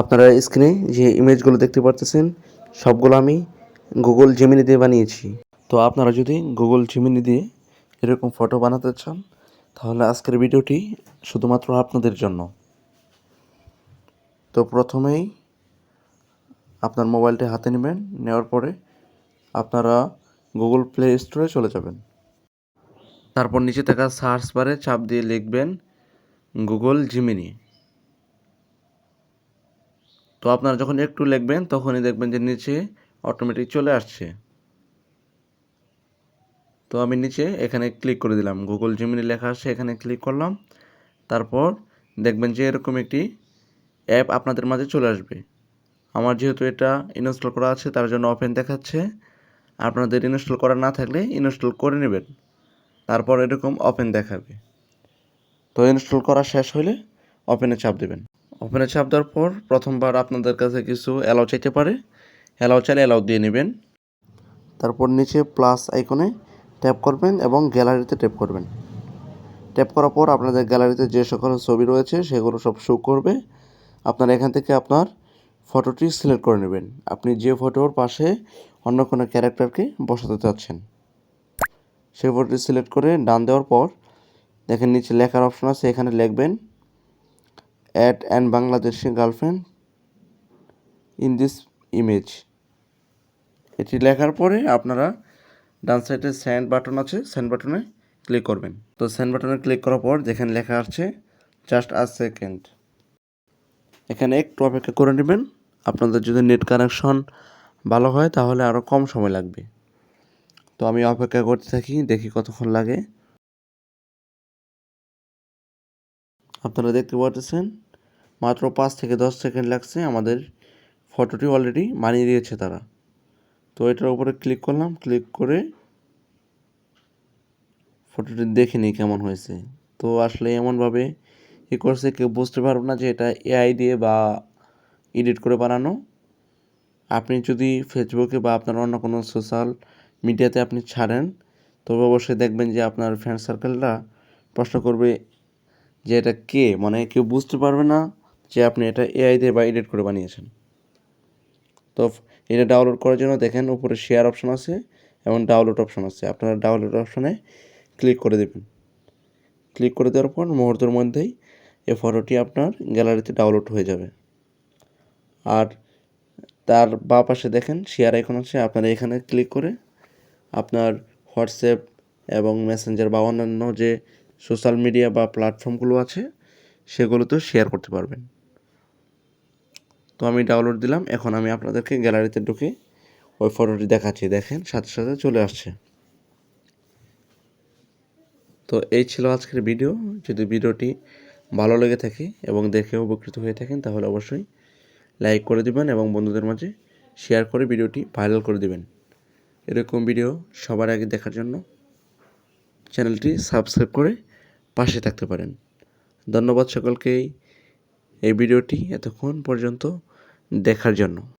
আপনারা স্ক্রিনে যে ইমেজগুলো দেখতে পারতেছেন, সবগুলো আমি গুগল জেমিনি দিয়ে বানিয়েছি। তো আপনারা যদি গুগল জেমিনি দিয়ে এরকম ফটো বানাতে চান, তাহলে আজকের ভিডিওটি শুধুমাত্র আপনাদের জন্য। তো প্রথমেই আপনার মোবাইলটি হাতে নেবেন, নেওয়ার পরে আপনারা গুগল প্লে স্টোরে চলে যাবেন। তারপর নিচে থাকা সার্চ বারে চাপ দিয়ে লিখবেন গুগল জিমিনি তো আপনারা যখন একটু লিখবেন, তখনই দেখবেন যে নিচে অটোমেটিক চলে আসছে। তো আমি নিচে এখানে ক্লিক করে দিলাম। গুগল জিমিনি লেখা আসছে এখানে ক্লিক করলাম। তারপর দেখবেন যে এরকম একটি অ্যাপ আপনাদের মাঝে চলে আসবে। আমার যেহেতু এটা ইনস্টল করা আছে, তার জন্য ওপেন দেখাচ্ছে। আপনাদের ইনস্টল করা না থাকলে ইনস্টল করে নেবেন। তারপর এরকম ওপেন দেখাবে। তো ইনস্টল করা শেষ হলে ওপেনে চাপ দেবেন। ওপেনে চাপ দেওয়ার পর প্রথমবার আপনাদের কাছে কিছু অ্যালাউ চাইতে পারে। অ্যালাউ চাইলে অ্যালাউ দিয়ে নেবেন। তারপর নিচে প্লাস আইকনে ট্যাপ করবেন এবং গ্যালারিতে ট্যাপ করবেন। ট্যাপ করার পর আপনাদের গ্যালারিতে যে সকল ছবি রয়েছে, সেগুলো সব শো করবে। আপনারা এখান থেকে আপনার ফটোটি সিলেক্ট করে নেবেন। আপনি যে ফটোর পাশে অন্য কোনো ক্যারেক্টারকে বসাতে চাচ্ছেন, সেই ফটোটি সিলেক্ট করে ডান দেওয়ার পর দেখেন নিচে লেখার অপশন আছে, এখানে লিখবেন add and Bangladeshi girlfriend in this image এটি লেখার পরে আপনারা ডান সাইডে সেন্ড বাটন আছে সেন্ড বাটনে ক্লিক করবেন। তো সেন্ড বাটনে ক্লিক করার পর যেখানে লেখা আছে জাস্ট আ সেকেন্ড এখানে একটু অপেক্ষা করে নেবেন। আপনাদের যদি নেট কানেকশন ভালো হয়, তাহলে আরও কম সময় লাগবে। তো আমি অপেক্ষা করতে থাকি, দেখি কতক্ষণ লাগে। আপনারা দেখতে পাচ্ছেন মাত্র পাঁচ থেকে দশ সেকেন্ড লাগছে আমাদের ফটোটি অলরেডি বানিয়ে দিয়েছে তারা। তো এটার উপরে ক্লিক করলাম ক্লিক করে ফটোটি দেখে নিই কেমন হয়েছে। তো আসলে এমনভাবে ই করছে কেউ বুঝতে পারবে না যে এটা এআই দিয়ে বা এডিট করে বানানো। আপনি যদি ফেসবুকে বা আপনার অন্য কোনো সোশ্যাল মিডিয়াতে আপনি ছাড়েন, তবে অবশ্যই দেখবেন যে আপনার ফ্রেন্ড সার্কেলরা প্রশ্ন করবে যে এটা কে? মানে কেউ বুঝতে পারবে না যে আপনি এটা এআই দিয়ে বা এডিট করে বানিয়েছেন। তো এটা ডাউনলোড করার জন্য দেখেন উপরে শেয়ার অপশন আছে এবং ডাউনলোড অপশন আছে। আপনারা ডাউনলোড অপশনে ক্লিক করে দেবেন। ক্লিক করে দেওয়ার পর মুহূর্তের মধ্যেই এই ফটোটি আপনার গ্যালারিতে ডাউনলোড হয়ে যাবে। আর তার বা পাশে দেখেন শেয়ার আইকন আছে, আপনারা এখানে ক্লিক করে আপনার হোয়াটসঅ্যাপ এবং মেসেঞ্জার বা অন্যান্য যে সোশ্যাল মিডিয়া বা প্ল্যাটফর্মগুলো আছে, সেগুলোতেও শেয়ার করতে পারবেন। তো আমি ডাউনলোড দিলাম, এখন আমি আপনাদেরকে গ্যালারিতে ঢুকে ওই ফটোটি দেখাচ্ছি। দেখেন, সাথে সাথে চলে আসছে। তো এই ছিল আজকের ভিডিও যদি ভিডিওটি ভালো লেগে থাকে এবং দেখে উপকৃত হয়ে থাকেন, তাহলে অবশ্যই লাইক করে দিবেন এবং বন্ধুদের মাঝে শেয়ার করে ভিডিওটি ভাইরাল করে দিবেন। এরকম ভিডিও সবার আগে দেখার জন্য চ্যানেলটি সাবস্ক্রাইব করে পাশে থাকতে পারেন। ধন্যবাদ সকলকেই। এই ভিডিওটি এতক্ষণ পর্যন্ত দেখার জন্য।